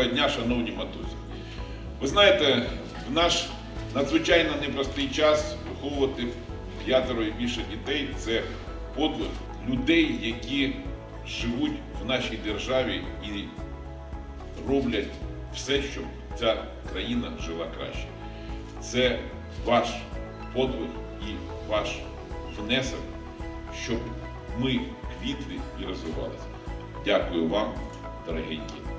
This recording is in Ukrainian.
Доброго дня, шановні матусі. Ви знаєте, в наш надзвичайно непростий час виховувати п'ятеро і більше дітей це подвиг людей, які живуть в нашій державі і роблять все, щоб ця країна жила краще. Це ваш подвиг і ваш внесок, щоб ми квітли і розвивалися. Дякую вам, дорогенькі.